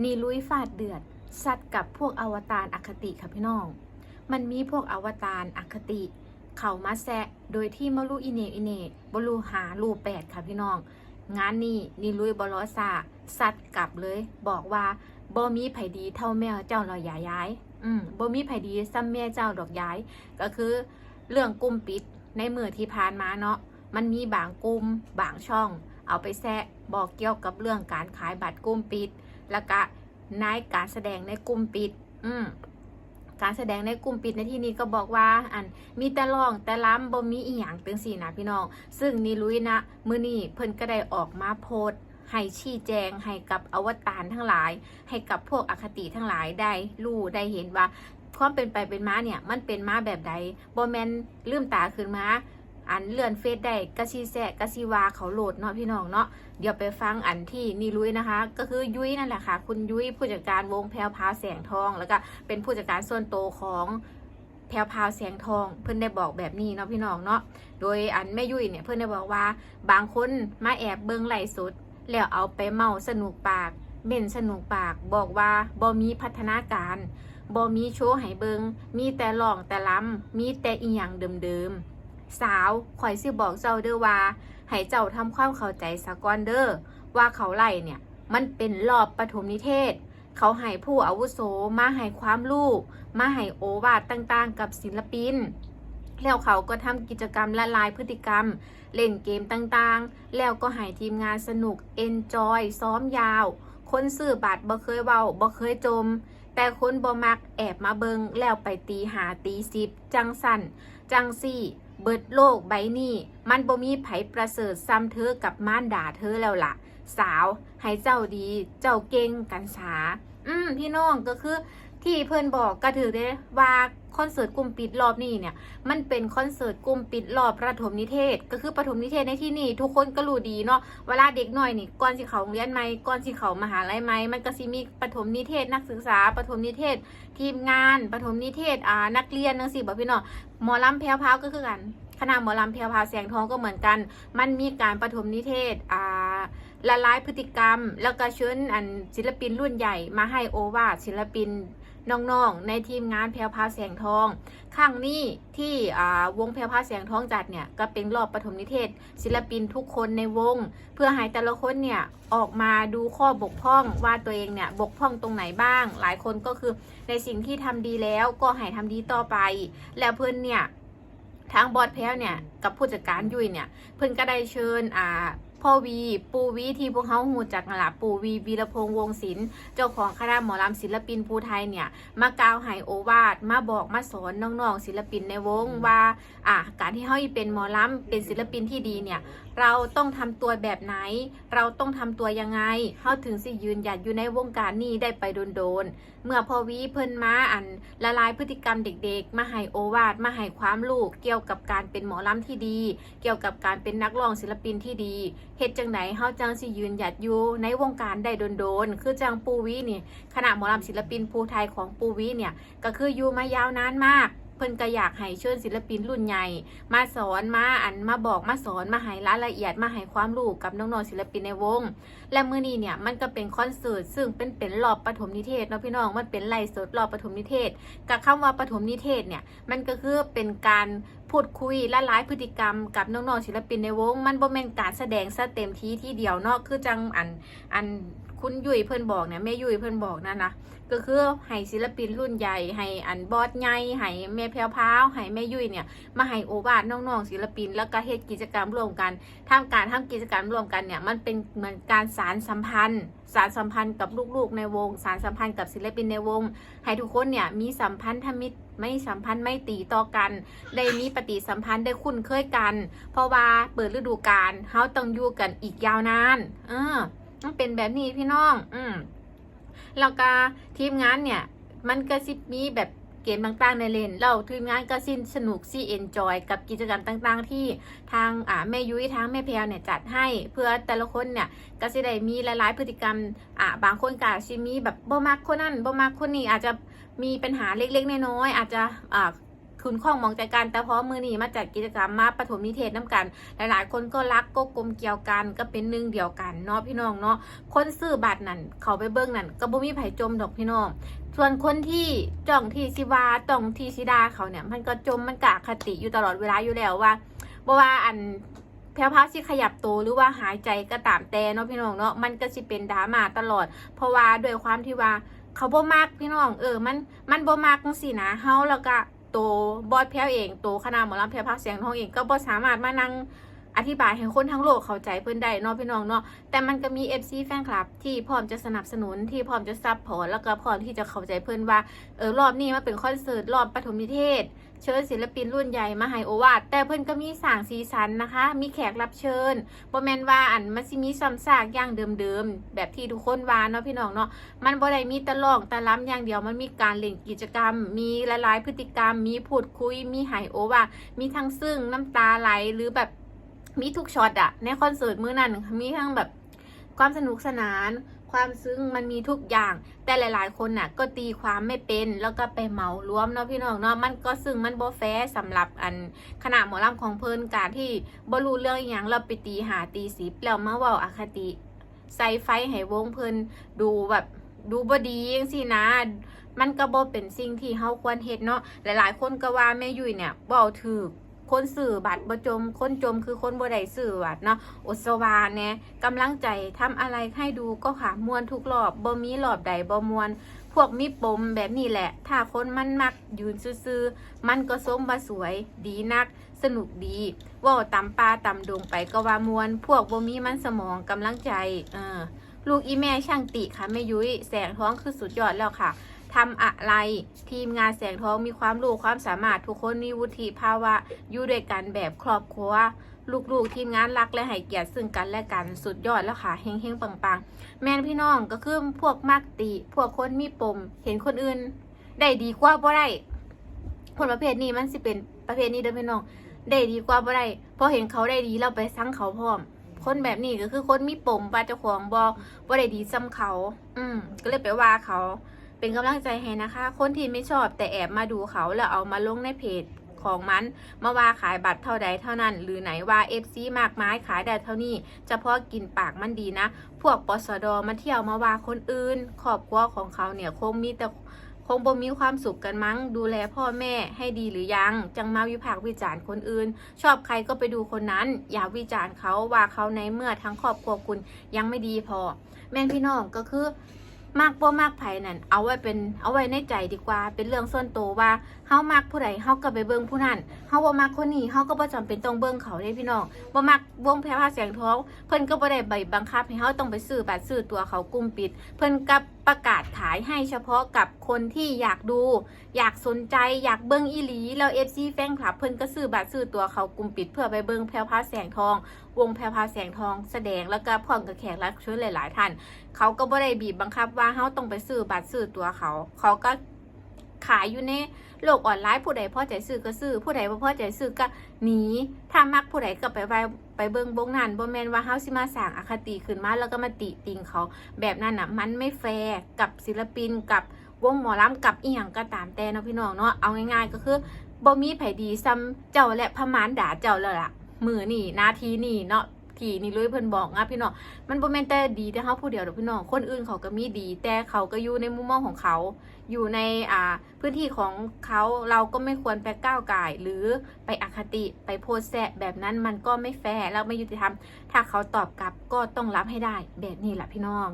นีลุยฟาดเดือดสัตว์กับพวกอวตารอคติค่ะพี่น้อง มันมีพวกอวตารอคติ เขามาแซะโดยที่มารู้อิเนอิเนบรูหารูแปดค่ะพี่น้อง งานนี้นีลุยบลอซาสัตว์กลับเลย บอกว่าบ่มีไผดีเท่าแม่เจ้าเราอย่าย้าย อืมบ่มีไผดีซ้ำแม่เจ้าดอกย้าย ก็คือเรื่องกลุ่มปิดในมือที่ผ่านมาเนาะ มันมีบางกลุ่มบางช่อง เอาไปแซะบอกเกี่ยวกับเรื่องการขายบัตรกลุ่มปิด แล้วก็นายการแสดงในกลุ่มปิด อืมการแสดงในกลุ่มปิดในที่นี้ก็บอกว่า อันมีแต่ร้องแต่ล้ำบ่มีอีหยังเตึงสี่นะพี่น้อง ซึ่งนีลุยนะมือนี้เพิ่นก็ได้ออกมาโพสให้ชี้แจงให้กับอวตารทั้งหลาย ให้กับพวกอคติทั้งหลายได้รู้ได้เห็นว่าความเป็นไปเป็นมาเนี่ย มันเป็นมาแบบใดบ่แมนลืมตาขึ้นมา อันเลื่อนเฟซได้กะชีแซะกะชีวาเขาโหลดเนาะพี่น้องเนาะเดี๋ยวไปฟังอันที่นี่ลุยนะคะ ก็คือยุ้ยนั่นแหละค่ะ คุณยุ้ยผู้จัดการวงแพรวพาวแสงทอง แล้วก็เป็นผู้จัดการส่วนโตของแพรวพาวแสงทอง เพิ่อนได้บอกแบบนี้เนาะพี่น้องเนาะโดยอันแม่ยุ้ยเนี่ยเพิ่อนได้บอกว่า บางคนมาแอบเบิ่งไหลฟ์สดแล้วเอาไปเมาสนุกปากเม่นสนุกปากบอกว่าบ่มีพัฒนาการบ่มีโชว์ให้เบิงมีแต่ร้องแต่ล้ำมีแต่อีหยังเดิมๆ สาวข่อยสิบอกเจ้าเด้อว่าให้เจ้าทำความเข้าใจสะก่อนเด้อว่าเขาไล่เนี่ย มันเป็นรอบปฐมนิเทศ เขาให้ผู้อาวุโสมาให้ความรู้มาให้โอวาทต่างๆ กับศิลปิน แล้วเขาก็ทำกิจกรรมละลายพฤติกรรม เล่นเกมต่างๆ แล้วก็ให้ทีมงานสนุกเอนจอยซ้อมยาว คนซื้อบัตรบ่เคยเว้าบ่เคยจมแต่คนบ่มักแอบมาเบิงแล้วไปตีหาตีสิบจังสั่นจังสี่ เบิดโลกใบนี้มันบ่มีไผประเสริฐซ้ำเธอกับม่านด่าเธอแล้วล่ะ สาวให้เจ้าดี เจ้าเก่งกันสา อืมพี่น้องก็คือ ที่เพื่อนบอกก็ถือได้ว่าคอนเสิร์ตกลุ่มปิดรอบนี้เนี่ย มันเป็นคอนเสิร์ตกลุ่มปิดรอบประถมนิเทศ ก็คือประถมนิเทศในที่นี่ทุกคนก็รู้ดีเนาะเวลาเด็กหน่อยนี่ก่อนสิเขาเรียนไหมก่อนสิเขามหาลัยไหมมันก็สิมีประถมนิเทศนักศึกษาประถมนิเทศ ทีมงานประถมนิเทศอ่านักเรียนนังสิบอกพี่เน้องหมอลำแพรวพาวก็คือกันคณะหมอลำแพรวพาวแสงทองก็เหมือนกัน มันมีการประถมนิเทศอ่าละลายพฤติกรรม แล้วก็เชิญอันศิลปินรุ่นใหญ่มาให้โอวาทศิลปิน น้องๆในทีมงานแพรวพาแสงทองครั้งนี้ที่วงแพรวพาแสงทองจัดเนี่ยก็เป็นรอบปฐมนิเทศ ศิลปินทุกคนในวง เพื่อให้แต่ละคนเนี่ยออกมาดูข้อบกพร่องว่าตัวเองเนี่ยบกพร่องตรงไหนบ้าง หลายคนก็คือในสิ่งที่ทำดีแล้วก็ให้ทำดีต่อไป แล้วเพื่อนเนี่ยทางบอสแพ้วเนี่ยกับผู้จัดการยุ้ยเนี่ยเพิ่อนก็ได้เชิญอ่า พ่อวีปูวีที่พวกเขาหูจักนั่นล่ะปูวีวีรพงษ์วงศิลป์เจ้าของคณะหมอลำศิลปินภูไทยเนี่ย มากล่าวให้โอวาทมาบอกมาสอนน้องๆศิลปินในวงว่าอะการที่เฮาเป็นหมอลำเป็นศิลปินที่ดีเนี่ยเราต้องทำตัวแบบไหน เราต้องทำตัวยังไงเฮาถึงสิยืนหยัดอยู่ในวงการนี้ได้ไปโดนๆเมื่อพอวีเพิ่นมาอันละลายพฤติกรรมเด็กๆ มาให้โอวาทมาให้ความรู้เกี่ยวกับการเป็นหมอลำที่ดี เกี่ยวกับการเป็นนักร้องศิลปินที่ดีเฮ็ดจังไหนเฮาจังสิยืนหยัดอยู่ในวงการได้โดนๆคือจังปูวีนี่คณะหมอลำศิลปินภูไทยของปูวีเนี่ยก็คืออยู่มายาวนานมาก พิ่นก็อยากให้เชิญศิลปินรุ่นใหญ่ มาสอนมาอันมาบอกมาสอนมาให้รายละเอียดมาให้ความรู้กับน้องๆศิลปินในวง และมื้อนี้เนี่ยมันก็เป็นคอนเสิร์ตซึ่งเป็นเป็นรอบปฐมนิเทศเนาะพี่น้องมันเป็นไลฟ์สดรอบปฐมนิเทศ กับคำว่าปฐมนิเทศเนี่ยมันก็คือเป็นการพูดคุยและลายพฤติกรรมกับน้องๆศิลปินในวง มันบ่แม่นการแสดงซะเต็มที่ที่เดียวเนาะคือจังอันอัน คุณยุ้ยเพิ่นบอกเนี่ยแม่ยุ้ยเพิ่นบอกนั่นนะก็คือให้ศิลปินรุ่นใหญ่ให้อันบอสใหญ่ให้แม่แพรวพาวให้แม่ยุ้ยเนี่ยมาให้โอวาทน้องๆศิลปิน แล้วก็เฮ็ดกิจกรรมร่วมกันทำการทำกิจกรรมร่วมกันเนี่ยมันเป็นเหมือนการสารสัมพันธ์ สารสัมพันธ์กับลูกๆในวง สารสัมพันธ์กับศิลปินในวง ให้ทุกคนเนี่ยมีสัมพันธมิตรไม่สัมพันธ์ไม่ตีต่อกัน ได้มีปฏิสัมพันธ์ได้คุ้นเคยกัน เพราะว่าเปิดฤดูกาลเฮาต้องอยู่กันอีกยาวนาน เออ มันเป็นแบบนี้พี่น้อง อืมแล้วก็ทีมงานเนี่ย มันก็สิมีแบบเกมต่างๆในเล่นเราทีมงานก็สินสนุกสิเอนจอยกับกิจกรรมต่างๆ ที่ทางอ่าแม่ยุ้ยทางแม่แพรวเนี่ยจัดให้เพื่อแต่ละคนเนี่ยก็สิได้มีหลายๆพฤติกรรมอ่าบางคนก็อาจสิมีแบบบ่มักคนนั้นบ่มักคนนี้อาจจะมีปัญหาเล็กๆน้อยๆอาจจะอ่า คุณข้องมองใจกัน แต่พอมือนี้มาจัดกิจกรรมมาปฐมนิเทศน้ำกัน หลายๆ คนก็รักก็กลมเกี่ยวกันก็เป็นหนึ่งเดียวกันเนาะพี่น้องเนาะคนซื้อบัตรนั่นเขาไปเบิ้งนั่นก็บ่มีไผจมดอกพี่น้องส่วนคนที่จ้องที่สิวาจ้องที่สิดาเขาเนี่ย มันก็จมมันกะคติอยู่ตลอดเวลาอยู่แล้วว่าบ่ว่าอันแพรวพราวสิขยับตัวหรือว่าหายใจก็ตามแต่เนาะพี่น้องเนาะมันก็สิเป็นดราม่าตลอด เพราะว่าด้วยความที่ว่าเขาบ่มักพี่น้องเออมันมันบ่มักจังซี่นะเฮาแล้วก็ ตัวบอดแพ้วเองตัวคณะหมอลำแพรวพักเสียงทองเองก็บ่สามารถมานั่งอธิบายให้คนทั้งโลกเข้าใจเพื่อนได้เนาะพี่น้องเนาะแต่มันก็มี FC แฟนคลับ ที่พร้อมจะสนับสนุนที่พร้อมจะซับพอร์ตแล้วก็พร้อมที่จะเข้าใจเพื่อนว่าเออรอบนี้มาเป็นคอนเสิร์ตรอบปฐมนิเทศ เชิญศิลปินรุ่นใหญ่มาให้โอวาทแต่เพื่อนก็มีสางสีสันนะคะ มีแขกรับเชิญบ่แมนว่าอันมันสิมีซ้ำซากอย่างเดิมๆแบบที่ทุกคนว่าเนาะพี่น้องเนาะมันบ่ได้มีตะลองแตะล้ำอย่างเดียวมันมีการเล่นกิจกรรม มีหลายๆพฤติกรรม มีพูดคุย มีให้โอวาทมีทั้งซึ่งน้ำตาไหลหรือแบบมีทุกช็อตอะในคอนเสิร์ตมื้อนั้นมีทั้งแบบความสนุกสนาน ความซึ้งมันมีทุกอย่าง แต่หลาย ๆ คนน่ะ ก็ตีความไม่เป็นแล้วก็ไปเหมารวมเนาะพี่น้องเนาะมันก็ซึ่งมันบ่แฟร์สำหรับอันขนาดหมอลำของเพิ่นการที่บ่รู้เรื่องอหย่างเราไปตีหาตีสิบแล้วมาเว้าอคติใส่ไฟให้วงเพิ่นดูแบบดูบ่ดีจังซี่นะ มันก็บ่เป็นสิ่งที่เฮาควรเฮ็ดเนาะหลาย ๆ คนก็ว่าแม่ยุ้ยเนี่ยเว้าถูก คนสื่อบัตรบ่จม คนจมคือคนบ่ได้สื่อบัตรเนาะอุสวาเนี่ยกำลังใจทำอะไรให้ดูก็ขามวนทุกรอบบ่มีรอบใดบ่มวน พวกมีปมแบบนี้แหละ ถ้าคนมันมักยืนซื่อๆมันก็สมบ่สวยดีนัก สนุกดีว่าตำปลาตำดงไปก็ว่ามวน พวกบ่มีมันสมองกำลังใจเออลูกอีแม่ช่างติค่ะแม่ยุ้ยแสงท้องคือสุดยอดแล้วค่ะ ทำอะไร ทีมงานแสงทองมีความรู้ความสามารถทุกคนมีวุฒิภาวะอยู่ด้วยกันแบบครอบครัวลูกๆ ทีมงานรักและให้เกียรติซึ่งกันและกันสุดยอดแล้วค่ะเฮงเฮงๆปังๆ แม่นพี่น้องก็คือพวกมักติ พวกคนมีปม เห็นคนอื่น ได้ดีกว่าบ่ได้คนประเภทนี้มันสิเป็นประเภทนี้เด้อพี่น้อง ได้ดีกว่าบ่ได้พอเห็นเขาได้ดีเราไปสั่งเขาพร้อม คนแบบนี้ก็คือคนมีปมปาเจ้าของบอบ่ได้ดีซ้ำเขา อืมก็เลยไปว่าเขา เป็นกำลังใจให้นะคะ คนที่ไม่ชอบแต่แอบมาดูเขาแล้วเอามาลงในเพจของมันมาว่าขายบัตรเท่าใดเท่านั้น หรือไหนว่า FC มากมายขายได้เท่านี้เฉพาะกินปากมันดีนะ พวกปสดมาเที่ยวมาว่าคนอื่นครอบครัวของเขาเนี่ยคงมีแต่คงบ่มีความสุขกันมั้ง ดูแลพ่อแม่ให้ดีหรือยัง จังมาวิพากษ์วิจารณ์คนอื่น ชอบใครก็ไปดูคนนั้น อย่าวิจารณ์เขาว่าเขาในเมื่อทั้งครอบครัวคุณยังไม่ดีพอ แม่นพี่น้องก็คือ มากบ่มากไผนั่นเอาไว้เป็นเอาไว้ในใจดีกว่า เป็นเรื่องส่วนตัวว่าามักผู้ใดเฮาก็ไปเบิ่งผู้นั้นเฮาบ่มักคนนี้เฮาก็บ่จำเป็นต้องเบิ่งเขาเด้พี่น้องบ่มักวงแพรพาแสงทองเพิ่นก็บ่ได้ใบบังคับให้เฮาต้องไปซื้อบัตรซื้อตัวเขากลุ่มปิด เพิ่นกับประกาศขายให้เฉพาะกับคนที่อยากดู อยากสนใจอยากเบิ่งอีหลีแล้ว FC แฟนคลับเพิ่นก็ซื้อบัตรซื้อตัวเขากลุ่มปิดเพื่อไปเบิ่งแพรพาแสงทอง วงแพรพาแสงทอง แสดงแล้วก็พร้อมกับแขกรับเชิญหลาย ๆ ท่าน เขาก็บ่ได้บีบบังคับว่าเฮาต้องไปซื้อบัตรซื้อตัวเขา เขาก็ ขายอยู่ในโลกออนไลน์ผู้ใดพอใจซื้อก็ซื้อผู้ใดบ่พอใจซื้อก็หนีถ้ามักผู้ใดก็ไปไว้ไปเบิ่งบงนั้นบ่แม่นว่าเฮาสิมาสร้างอคติขึ้นมาแล้วก็มาติติงเขา แบบนั้นน่ะมันไม่แฟร์กับศิลปินกับวงหมอลำกับอีหยังก็ตามแต่เนาะพี่น้องเนาะเอาง่ายๆก็คือบ่มีไผดีซ้ำเจ้าและพมารดาเจ้าแล้วล่ะมือนี่นาทีนี่เนาะ ที่นี่เลยเพิ่นบอกนะพี่น้องมันบ่แม่นแต่ดีแต่เฮาผู้เดียวดอกพี่น้องคนอื่นเขาก็มีดี แต่เขาก็อยู่ในมุมมองของเขา อยู่ในอ่าพื้นที่ของเขาเราก็ไม่ควรไปก้าวไก่หรือไปอคติไปโพสแซะแบบนั้นมันก็ไม่แฟร์แล้วไม่ยุติธรรม ถ้าเขาตอบกลับก็ต้องรับให้ได้แบบนี้แหละพี่น้อง